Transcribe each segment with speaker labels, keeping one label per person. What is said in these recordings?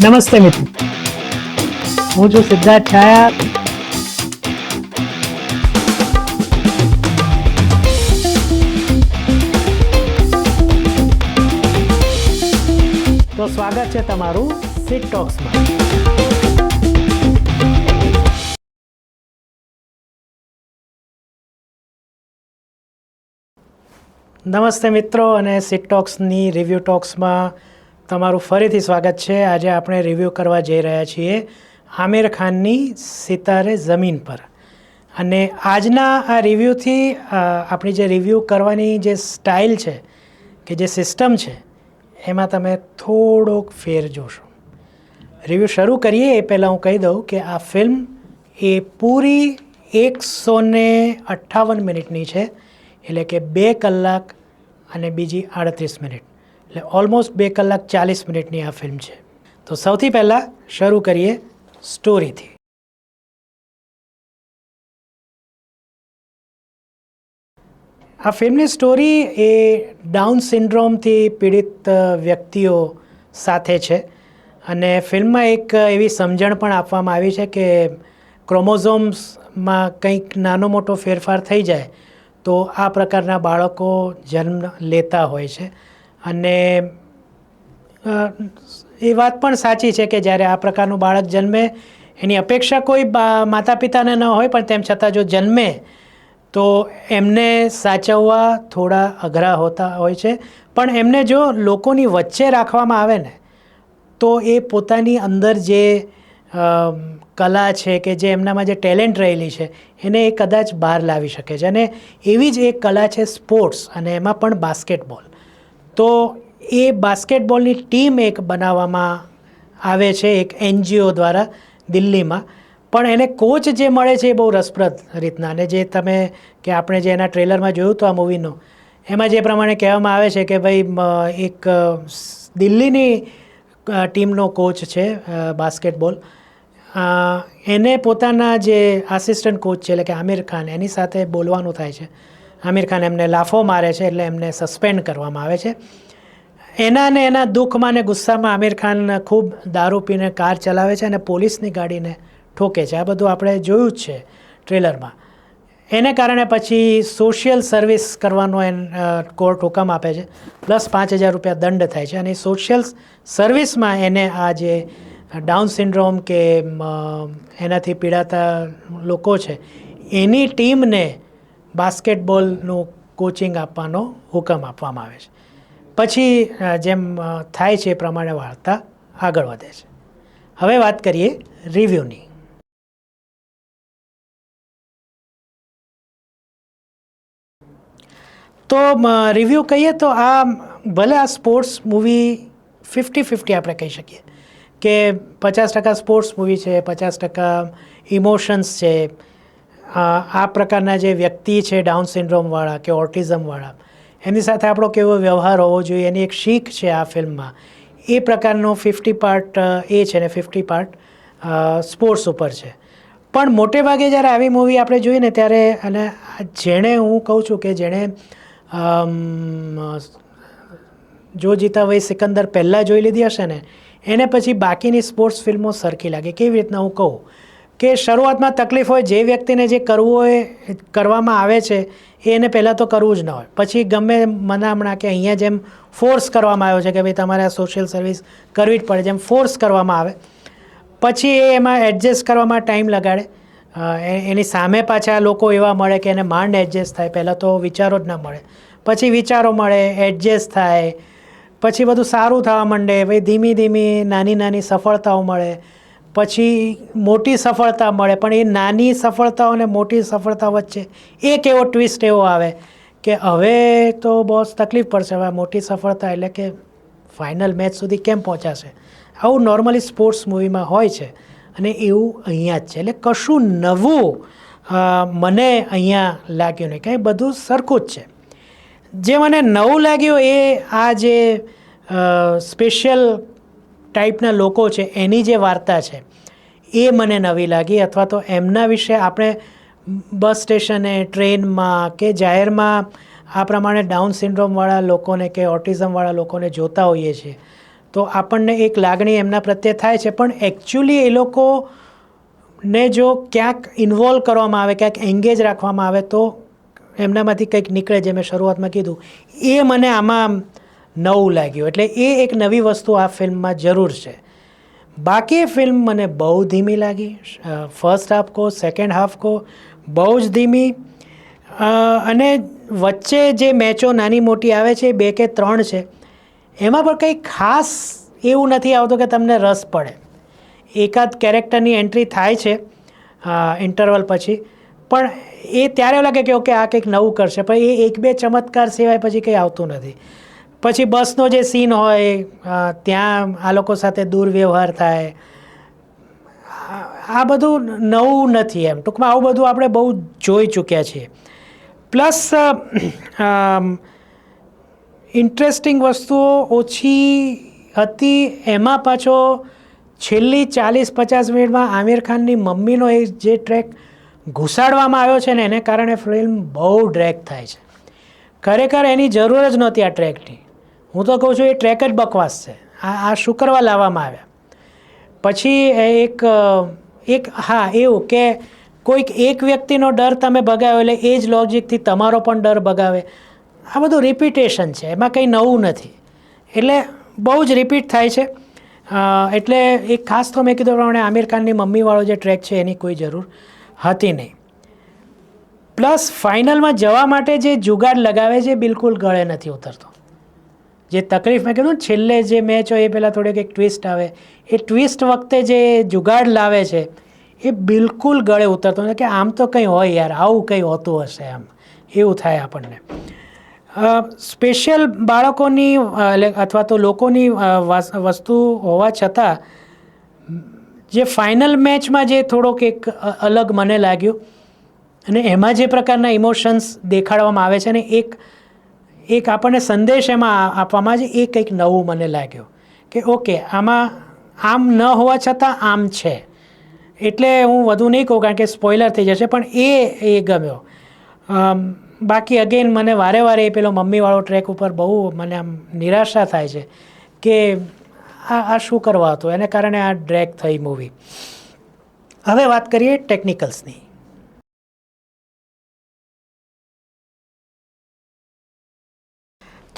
Speaker 1: નમસ્તે મિત્રો. હું છું સિદ્ધાર્થ છાયા. તો સ્વાગત છે તમારું સિટ ટોક્સમાં નમસ્તે મિત્રો અને સિટ ટોક્સની રિવ્યૂ ટોક્સમાં તમારું ફરીથી સ્વાગત છે. આજે આપણે રિવ્યૂ કરવા જઈ રહ્યા છીએ આમિર ખાનની સિતારે જમીન પર. અને આજના આ રિવ્યૂથી આપણી જે રિવ્યૂ કરવાની જે સ્ટાઇલ છે, કે જે સિસ્ટમ છે, એમાં તમે થોડોક ફેર જોશો. રિવ્યૂ શરૂ કરીએ, એ પહેલાં હું કહી દઉં કે આ ફિલ્મ એ પૂરી એકસો ને અઠ્ઠાવન મિનિટની છે. એટલે કે બે કલાક અને બીજી આડત્રીસ મિનિટ. એટલે ઓલમોસ્ટ બે કલાક ચાલીસ મિનિટની આ ફિલ્મ છે. તો સૌથી પહેલાં શરૂ કરીએ સ્ટોરીથી આ ફિલ્મની સ્ટોરી એ ડાઉન સિન્ડ્રોમથી પીડિત વ્યક્તિઓ સાથે છે. અને ફિલ્મમાં એક એવી સમજણ પણ આપવામાં આવી છે કે ક્રોમોઝોમ્સમાં કંઈક નાનો મોટો ફેરફાર થઈ જાય તો આ પ્રકારના બાળકો જન્મ લેતા હોય છે. અને એ વાત પણ સાચી છે કે જ્યારે આ પ્રકારનું બાળક જન્મે, એની અપેક્ષા કોઈ માતા પિતાને ન હોય, પણ તેમ છતાં જો જન્મે, તો એમને સાચવવા થોડા અઘરા હોતા હોય છે. પણ એમને જો લોકોની વચ્ચે રાખવામાં આવે ને, તો એ પોતાની અંદર જે કલા છે કે જે એમનામાં જે ટેલેન્ટ રહેલી છે, એને એ કદાચ બહાર લાવી શકે છે. અને એવી જ એક કલા છે સ્પોર્ટ્સ, અને એમાં પણ બાસ્કેટબોલ. તો એ બાસ્કેટબોલની ટીમ એક બનાવવામાં આવે છે એક એનજીઓ દ્વારા દિલ્હીમાં. પણ એને કોચ જે મળે છે એ બહુ રસપ્રદ રીતના અને જે તમે કે આપણે જે એના ટ્રેલરમાં જોયું હતું આ મૂવીનું, એમાં જે પ્રમાણે કહેવામાં આવે છે કે ભાઈ એક દિલ્હીની ટીમનો કોચ છે બાસ્કેટબોલ. એને પોતાના જે આસિસ્ટન્ટ કોચ છે, એટલે કે આમિર ખાન, એની સાથે બોલવાનું થાય છે. આમિર ખાન એમને લાફો મારે છે એટલે એમને સસ્પેન્ડ કરવામાં આવે છે. એના ને એના દુઃખમાં ને ગુસ્સામાં આમિર ખાન ખૂબ દારૂ પીને કાર ચલાવે છે અને પોલીસની ગાડીને ઠોકે છે. આ બધું આપણે જોયું જ છે ટ્રેલરમાં. એને કારણે પછી સોશિયલ સર્વિસ કરવાનો એન કોર્ટ હુકમ આપે છે. પ્લસ પાંચ હજાર રૂપિયા દંડ થાય છે અને સોશિયલ સર્વિસમાં એને આ જે ડાઉન સિન્ડ્રોમ કે એનાથી પીડાતા લોકો છે, એની ટીમને બાસ્કેટબોલનું કોચિંગ આપવાનો હુકમ આપવામાં આવે છે. પછી જેમ થાય છે એ પ્રમાણે વાર્તા આગળ વધે છે. હવે વાત કરીએ રિવ્યૂની. તો રિવ્યૂ કહીએ તો આ ભલે આ સ્પોર્ટ્સ મૂવી ફિફ્ટી ફિફ્ટી આપણે કહી શકીએ કે પચાસ ટકા સ્પોર્ટ્સ મૂવી છે, પચાસ ટકા ઇમોશન્સ છે આ પ્રકારના જે વ્યક્તિ છે ડાઉન સિન્ડ્રોમવાળા કે ઓટિઝમવાળા એની સાથે આપણો કેવો વ્યવહાર હોવો જોઈએ, એની એક શીખ છે આ ફિલ્મમાં. એ પ્રકારનો ફિફ્ટી પાર્ટ એ છે ને ફિફ્ટી પાર્ટ સ્પોર્ટ્સ ઉપર છે. પણ મોટે ભાગે જ્યારે આવી મૂવી આપણે જોઈએ ને ત્યારે, અને જેણે હું કહું છું કે જેણે જો જીતા વહી સિકંદર પહેલાં જોઈ લીધી હશે ને, એને પછી બાકીની સ્પોર્ટ્સ ફિલ્મો સરખી લાગે. કેવી રીતના હું કહું? કે શરૂઆતમાં તકલીફ હોય જે વ્યક્તિને જે કરવું હોય, કરવામાં આવે છે, એને પહેલાં તો કરવું જ ન હોય. પછી ગમે મનામણા કે અહીંયા જેમ ફોર્સ કરવામાં આવ્યો છે કે ભાઈ તમારે આ સોશિયલ સર્વિસ કરવી જ પડે, જેમ ફોર્સ કરવામાં આવે. પછી એ એમાં એડજસ્ટ કરવામાં ટાઈમ લગાડે. એની સામે પાછા લોકો એવા મળે કે એને માંડ એડજસ્ટ થાય, પહેલાં તો વિચારો જ ના મળે. પછી વિચારો મળે એડજસ્ટ થાય. પછી બધું સારું થવા માંડે, ભાઈ ધીમી ધીમી નાની નાની સફળતાઓ મળે. પછી મોટી સફળતા મળે, પણ એ નાની સફળતાઓ અને મોટી સફળતા વચ્ચે એક એવો ટ્વિસ્ટ એવો આવે કે હવે તો બહુ તકલીફ પડશે, હવે મોટી સફળતા એટલે કે ફાઇનલ મેચ સુધી કેમ પહોંચાશે? આવું નોર્મલી સ્પોર્ટ્સ મૂવીમાં હોય છે અને એવું અહીંયા જ છે. એટલે કશું નવું મને અહીંયા લાગ્યું નહીં. કંઈ બધું સરખું જ છે. જે મને નવું લાગ્યું એ આ જે સ્પેશિયલ ટાઈપના લોકો છે, એની જે વાર્તા છે, એ મને નવી લાગી. અથવા તો એમના વિશે આપણે બસ સ્ટેશને, ટ્રેનમાં કે જાહેરમાં આ પ્રમાણે ડાઉન સિન્ડ્રોમવાળા લોકોને કે ઓટિઝમવાળા લોકોને જોતા હોઈએ છીએ, તો આપણને એક લાગણી એમના પ્રત્યે થાય છે. પણ એકચ્યુઅલી એ લોકોને જો ક્યાંક ઇન્વોલ્વ કરવામાં આવે, ક્યાંક એન્ગેજ રાખવામાં આવે, તો એમનામાંથી કંઈક નીકળે, જે મેં શરૂઆતમાં કીધું, એ મને આમાં નવું લાગ્યું. એટલે એ એક નવી વસ્તુ આ ફિલ્મમાં જરૂર છે. બાકી ફિલ્મ મને બહુ ધીમી લાગી. ફર્સ્ટ હાફ કહો સેકન્ડ હાફ કહો બહુ જ ધીમી. અને વચ્ચે જે મેચો નાની મોટી આવે છે, બે કે ત્રણ છે, એમાં પણ કંઈ ખાસ એવું નથી આવતું કે તમને રસ પડે. એકાદ કેરેક્ટરની એન્ટ્રી થાય છે ઇન્ટરવલ પછી. પણ એ ત્યારે લાગે કે ઓકે, આ કંઈક નવું કરશે. પણ એ એક બે ચમત્કાર સિવાય પછી કંઈ આવતું નથી. પછી બસનો જે સીન હોય ત્યાં આ લોકો સાથે દુર્વ્યવહાર થાય. આ- બધું નવું નથી એમ. ટૂંકમાં આવું બધું આપણે બહુ જોઈ ચૂક્યા છીએ. પ્લસ ઇન્ટરેસ્ટિંગ વસ્તુઓ ઓછી હતી. એમાં પાછો છેલ્લી ચાલીસ પચાસ મિનિટમાં આમિર ખાનની મમ્મીનો એ જે ટ્રેક ઘુસાડવામાં આવ્યો છે ને, એને કારણે ફિલ્મ બહુ ડ્રેક થાય છે. ખરેખર એની જરૂર જ નહોતી આ ટ્રેકની. હું તો કહું છું એ ટ્રેક જ બકવાસ છે. આ આ શું કરવા લાવવામાં આવ્યા. પછી એક એક, હા, એવું કે કોઈક એક વ્યક્તિનો ડર તમે ભગાવ્યો એટલે એ જ લોજિકથી તમારો પણ ડર ભગાવે. આ બધું રિપીટેશન છે, એમાં કંઈ નવું નથી. એટલે બહુ જ રિપીટ થાય છે. એટલે એક ખાસ તો મેં કીધું પ્રમાણે આમિર ખાનની મમ્મીવાળો જે ટ્રેક છે એની કોઈ જરૂર હતી નહીં. પ્લસ ફાઇનલમાં જવા માટે જે જુગાડ લગાવે છે બિલકુલ ગળે નથી ઉતરતો. જે તકલીફ મેં કીધું છેલ્લે જે મેચ હોય એ પહેલાં થોડીક એક ટ્વિસ્ટ આવે, એ ટ્વિસ્ટ વખતે જે જુગાડ લાવે છે, એ બિલકુલ ગળે ઉતરતો નથી કે આમ તો કંઈ હોય યાર, આવું કંઈ હોતું હશે આમ. એવું થાય આપણને. સ્પેશિયલ બાળકોની અથવા તો લોકોની વસ્તુ હોવા છતાં, જે ફાઇનલ મેચમાં જે થોડોક એક અલગ મને લાગ્યું અને એમાં જે પ્રકારના ઇમોશન્સ દેખાડવામાં આવે છે ને, એક એક આપણને સંદેશ એમાં આપવામાં જ એ કંઈક નવું મને લાગ્યું. કે, ઓકે, આમાં આમ ન હોવા છતાં આમ છે. એટલે હું વધુ નહીં કહું, કારણ કે સ્પોઇલર થઈ જશે, પણ એ એ ગમ્યો. બાકી અગેન મને વારે વારે એ પેલો મમ્મીવાળો ટ્રેક ઉપર બહુ મને આમ નિરાશા થાય છે કે આ આ શું કરવા હતું? એને કારણે આ ડ્રેક થઈ મૂવી હવે વાત કરીએ ટેકનિકલ્સની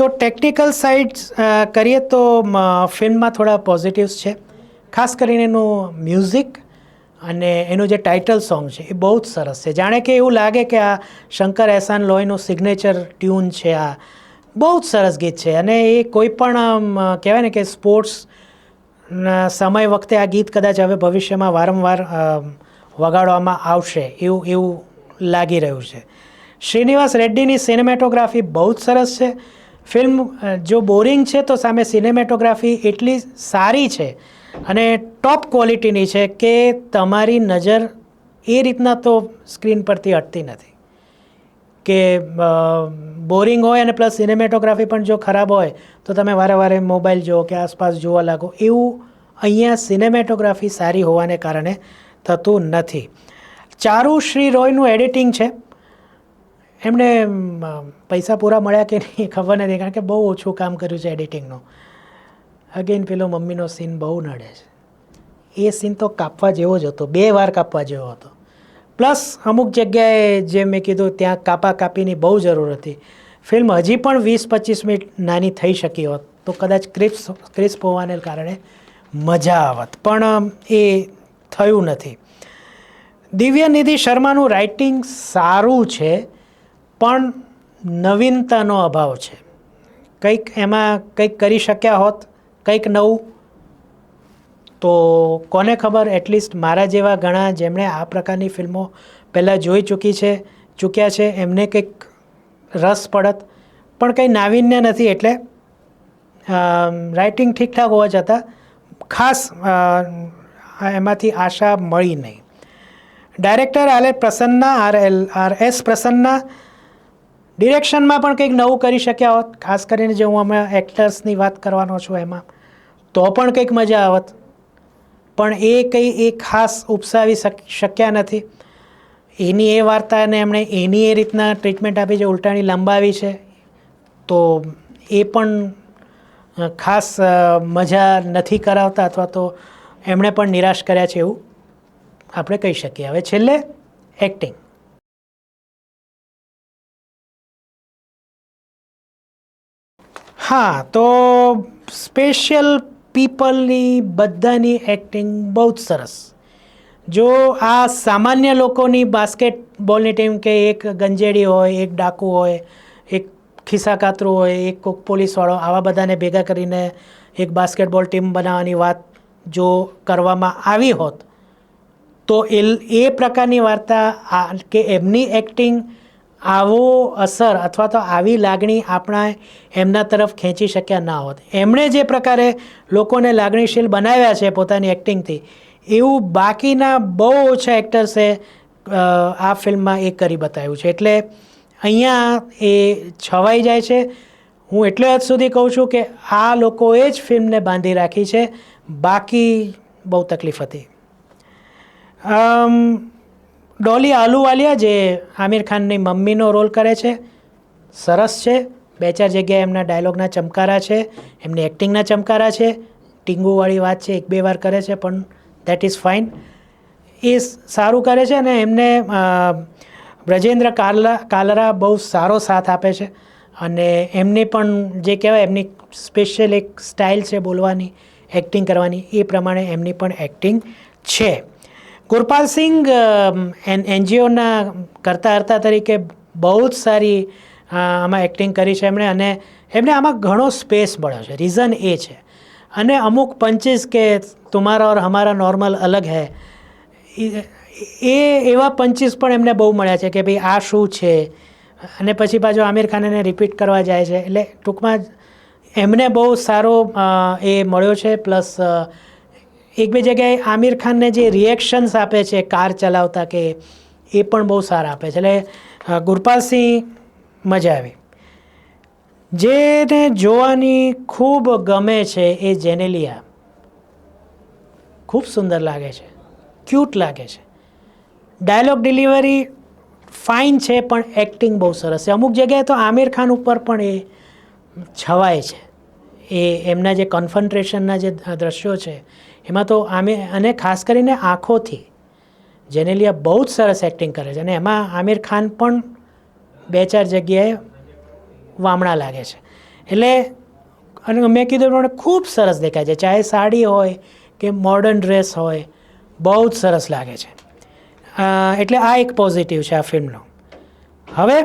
Speaker 1: તો ટેકનિકલ સાઇડ કરીએ તો ફિલ્મમાં થોડા પોઝિટિવ્સ છે. ખાસ કરીને એનું મ્યુઝિક અને એનું જે ટાઇટલ સોંગ છે, એ બહુ જ સરસ છે. જાણે કે એવું લાગે કે આ શંકર એહસાન લોહીનું સિગ્નેચર ટ્યુન છે આ. બહુ જ સરસ ગીત છે અને એ કોઈ પણ કહેવાય ને કે સ્પોર્ટ્સ સમય વખતે આ ગીત કદાચ હવે ભવિષ્યમાં વારંવાર વગાડવામાં આવશે એવું એવું લાગી રહ્યું છે. શ્રીનિવાસ રેડ્ડીની સિનેમેટોગ્રાફી બહુ જ સરસ છે. ફિલ્મ જો બોરિંગ છે તો સામે સિનેમેટોગ્રાફી એટલી સારી છે અને ટોપ ક્વોલિટીની છે કે તમારી નજર એ રીતના તો સ્ક્રીન પરથી હટતી નથી. કે બોરિંગ હોય અને પ્લસ સિનેમેટોગ્રાફી પણ જો ખરાબ હોય તો તમે વારે વારે મોબાઈલ જુઓ કે આસપાસ જોવા લાગો, એવું અહીંયા સિનેમેટોગ્રાફી સારી હોવાને કારણે થતું નથી. ચારુ શ્રી રોયનું એડિટિંગ છે. એમણે પૈસા પૂરા મળ્યા કે નહીં ખબર નથી, કારણ કે બહુ ઓછું કામ કર્યું છે એડિટિંગનું. અગેન પેલો મમ્મીનો સીન બહુ નડે છે. એ સીન તો કાપવા જેવો જ હતો, બે વાર કાપવા જેવો હતો. પ્લસ અમુક જગ્યાએ જે મેં કીધું, ત્યાં કાપા કાપીની બહુ જરૂર હતી. ફિલ્મ હજી પણ વીસ, પચીસ મિનિટ નાની થઈ શકી હોત, તો કદાચ ક્રિપ્સ ક્રિસ્પ હોવાને કારણે મજા આવત. પણ એ થયું નથી. દિવ્યનિધિ શર્માનું રાઇટિંગ સારું છે પણ નવીનતાનો અભાવ છે. કંઈક એમાં કંઈક કરી શક્યા હોત, કંઈક નવું, તો કોને ખબર? એટલીસ્ટ મારા જેવા ઘણા જેમણે આ પ્રકારની ફિલ્મો પહેલાં જોઈ ચૂકી છે, ચૂક્યા છે, એમને કંઈક રસ પડત. પણ કંઈ નાવીન્ય નથી એટલે રાઇટિંગ ઠીકઠાક હોવા છતાં ખાસ એમાંથી આશા મળી નહીં. ડાયરેક્ટર આલે Prasanna R L R S Prasanna ડિરેક્શનમાં પણ કંઈક નવું કરી શક્યા હોત, ખાસ કરીને જે હું અમે એક્ટર્સની વાત કરવાનો છું એમાં, તો પણ કંઈક મજા આવત. પણ એ કંઈ એ ખાસ ઉપસાવી શક- શક્યા નથી. એની એ વાર્તાને એમણે એની એ રીતના ટ્રીટમેન્ટ આપી છે ઉલટાણી લંબાવી છે, તો એ પણ ખાસ મજા નથી કરાવતા અથવા તો એમણે પણ નિરાશ કર્યા છે એવું આપણે કહી શકીએ. હવે છેલ્લે એક્ટિંગ હા, તો સ્પેશિયલ પીપલની બધાની એક્ટિંગ બહુ જ સરસ. જો આ સામાન્ય લોકોની બાસ્કેટબોલની ટીમ કે એક ગંજેડી હોય, એક ડાકુ હોય, એક ખિસ્સા કાતરું હોય, એક કોક પોલીસવાળો, આવા બધાને ભેગા કરીને એક બાસ્કેટબોલ ટીમ બનાવવાની વાત જો કરવામાં આવી હોત, તો એ એ પ્રકારની વાર્તા આ, કે એમની એક્ટિંગ આવો અસર અથવા તો આવી લાગણી આપણા એમના તરફ ખેંચી શક્યા ના હોત. એમણે જે પ્રકારે લોકોને લાગણીશીલ બનાવ્યા છે પોતાની એક્ટિંગથી, એવું બાકીના બહુ ઓછા એક્ટર્સે આ ફિલ્મમાં એ કરી બતાવ્યું છે. એટલે અહીંયા એ છવાઈ જાય છે. હું એટલે હદ સુધી કહું છું કે આ લોકોએ જ ફિલ્મને બાંધી રાખી છે. બાકી બહુ તકલીફ હતી. ડોલી આલુવાલિયા, જે આમિર ખાનની મમ્મીનો રોલ કરે છે, સરસ છે. બે ચાર જગ્યાએ એમના ડાયલોગના ચમકારા છે, એમની એક્ટિંગના ચમકારા છે. ટીંગુવાળી વાત છે, એક બે વાર કરે છે, પણ દેટ ઇઝ ફાઇન એ સારું કરે છે અને એમને બ્રજેન્દ્ર કાલરા કાલરા બહુ સારો સાથ આપે છે. અને એમની પણ જે કહેવાય, એમની સ્પેશિયલ એક સ્ટાઇલ છે બોલવાની, એક્ટિંગ કરવાની, એ પ્રમાણે એમની પણ એક્ટિંગ છે. ગુરપાલ સિંઘ એન એનજીઓના કરતા તરીકે બહુ જ સારી આમાં એક્ટિંગ કરી છે એમણે અને એમને આમાં ઘણો સ્પેસ મળ્યો છે. રીઝન એ છે. અને અમુક પંચીસ કે તુમારા ઓર હમારા નોર્મલ અલગ હૈ, એ એવા પંચીસ પણ એમને બહુ મળ્યા છે કે ભાઈ આ શું છે? અને પછી પાછું આમિર ખાન એને રિપીટ કરવા જાય છે. એટલે ટૂંકમાં એમને બહુ સારો એ મળ્યો છે. પ્લસ એક બે જગ્યાએ આમિર ખાનને જે રિએક્શન્સ આપે છે, કાર ચલાવતા કે એ પણ બહુ સારા આપે છે. એટલે ગુરપાલસિંહ મજા આવી. જેને જોવાની ખૂબ ગમે છે એ જેનેલિયા. ખૂબ સુંદર લાગે છે. ક્યુટ લાગે છે. ડાયલોગ ડિલિવરી ફાઇન છે, પણ એક્ટિંગ બહુ સરસ છે. અમુક જગ્યાએ તો આમિર ખાન ઉપર પણ એ છવાય છે. એ એમના જે કોન્ફન્ટ્રેશનના જે દ્રશ્યો છે, એમાં તો આમે, અને ખાસ કરીને આંખોથી જેનેલિયા બહુ જ સરસ એક્ટિંગ કરે છે. અને એમાં આમિર ખાન પણ બે ચાર જગ્યાએ વામણા લાગે છે. એટલે, અને મેં કીધું પ્રમાણે ખૂબ સરસ દેખાય છે. ચાહે સાડી હોય કે મોડર્ન ડ્રેસ હોય, બહુ જ સરસ લાગે છે. એટલે આ એક પોઝિટિવ છે આ ફિલ્મનો. હવે,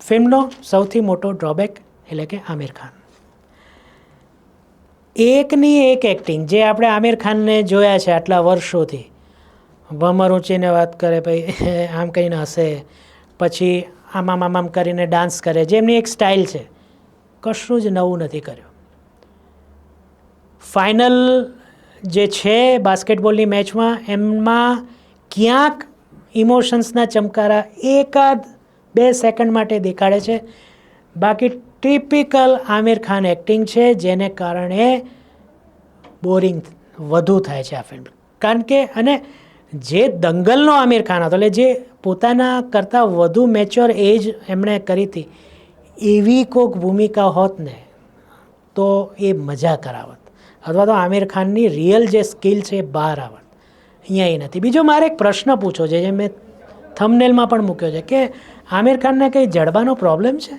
Speaker 1: ફિલ્મનો સૌથી મોટો ડ્રોબેક એટલે કે આમિર ખાન. એકની એક એક્ટિંગ જે આપણે આમિર ખાનને જોયા છે આટલા વર્ષોથી. ભમર ઊંચીને વાત કરે, ભાઈ, આમ કહીને હશે. પછી આમ આમ આમ આમ કરીને ડાન્સ કરે. જે એમની એક સ્ટાઇલ છે. કશું જ નવું નથી કર્યું. ફાઇનલ જે છે બાસ્કેટબોલની મેચમાં એમાં ક્યાંક ઇમોશન્સના ચમકારા એકાદ બે સેકન્ડ માટે દેખાડે છે. બાકી ટિપિકલ આમિર ખાન એક્ટિંગ છે, જેને કારણે બોરિંગ વધુ થાય છે આ ફિલ્મ કારણ કે, અને જે દંગલનો આમિર ખાન હતો, એટલે જે પોતાના કરતાં વધુ મેચ્યોર એજ એમણે કરી હતી, એવી કોઈક ભૂમિકા હોત ને, તો એ મજા કરાવત. અથવા તો આમિર ખાનની રિયલ જે સ્કિલ છે એ બહાર આવત. અહીંયા એ નથી. બીજો મારે એક પ્રશ્ન પૂછો છે, જે મેં થમનેલમાં પણ મૂક્યો છે, કે આમિર ખાનને કંઈ જડબાનો પ્રોબ્લેમ છે?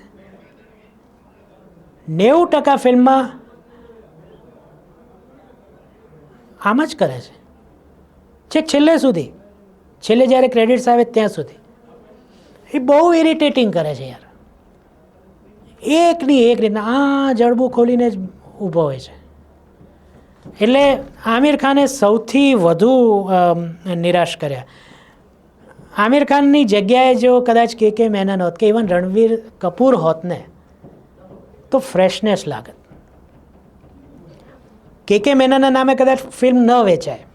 Speaker 1: નેવું ટકા ફિલ્મમાં આમ જ કરે છે. છેક છેલ્લે સુધી, છેલ્લે જ્યારે ક્રેડિટ્સ આવે ત્યાં સુધી, એ બહુ ઇરિટેટિંગ કરે છે યાર. એકની એક રીતના, આ જડબું ખોલીને જ ઊભો હોય છે. એટલે આમિર ખાને સૌથી વધુ નિરાશ કર્યા. આમિર ખાનની જગ્યાએ જો કદાચ કે કે મેનન હોત કે ઇવન રણવીર કપૂર હોત ને તો ફ્રેશનેસ લાગત કે કે મેનાના નામે કદાચ ફિલ્મ ન વેચાય,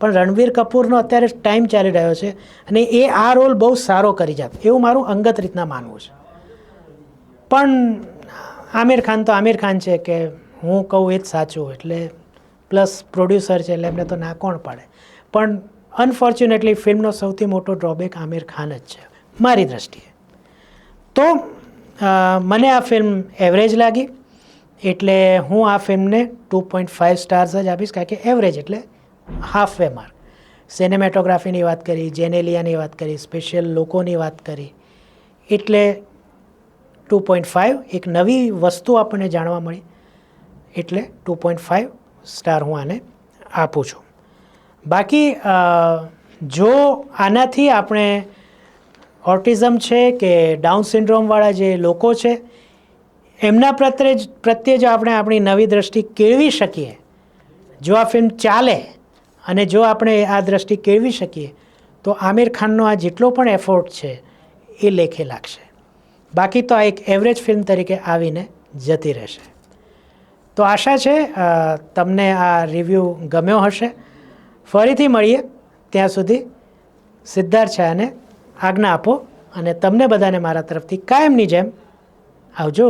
Speaker 1: પણ રણવીર કપૂરનો અત્યારે ટાઈમ ચાલી રહ્યો છે અને એ આ રોલ બહુ સારો કરી જાત, એવું મારું અંગત રીતના માનવું છે. પણ આમિર ખાન તો આમિર ખાન છે કે હું કહું એ જ સાચું, એટલે પ્લસ પ્રોડ્યુસર છે એટલે એમને તો ના કોણ પાડે. પણ અનફોર્ચ્યુનેટલી ફિલ્મનો સૌથી મોટો ડ્રોબેક આમિર ખાન જ છે, મારી દ્રષ્ટિએ. તો મને આ ફિલ્મ એવરેજ લાગી, એટલે હું આ ફિલ્મને ટુ પોઈન્ટ ફાઇવ સ્ટાર્સ જ આપીશ, કારણ કે એવરેજ એટલે હાફ વે માર્ક સિનેમેટોગ્રાફીની વાત કરી જેનેલિયાની વાત કરી સ્પેશિયલ લોકોની વાત કરી. એટલે ટુ પોઈન્ટ ફાઇવ એક નવી વસ્તુ આપણને જાણવા મળી, એટલે ટુ પોઈન્ટ ફાઇવ સ્ટાર હું આને આપું છું. બાકી જો આનાથી આપણે ઓટિઝમ છે કે ડાઉન સિન્ડ્રોમવાળા જે લોકો છે, એમના પ્રત્યે જ, પ્રત્યે જો આપણે આપણી નવી દ્રષ્ટિ કેળવી શકીએ. જો આ ફિલ્મ ચાલે અને જો આપણે આ દ્રષ્ટિ કેળવી શકીએ, તો આમિર ખાનનો આ જેટલો પણ એફોર્ટ છે એ લેખે લાગશે. બાકી તો આ એક એવરેજ ફિલ્મ તરીકે આવીને જતી રહેશે. તો આશા છે તમને આ રિવ્યૂ ગમ્યો હશે. ફરીથી મળીએ ત્યાં સુધી સિદ્ધાર્થ છાયાને આજ્ઞા આપો અને તમને બધાને મારા તરફથી કાયમની જેમ આવજો.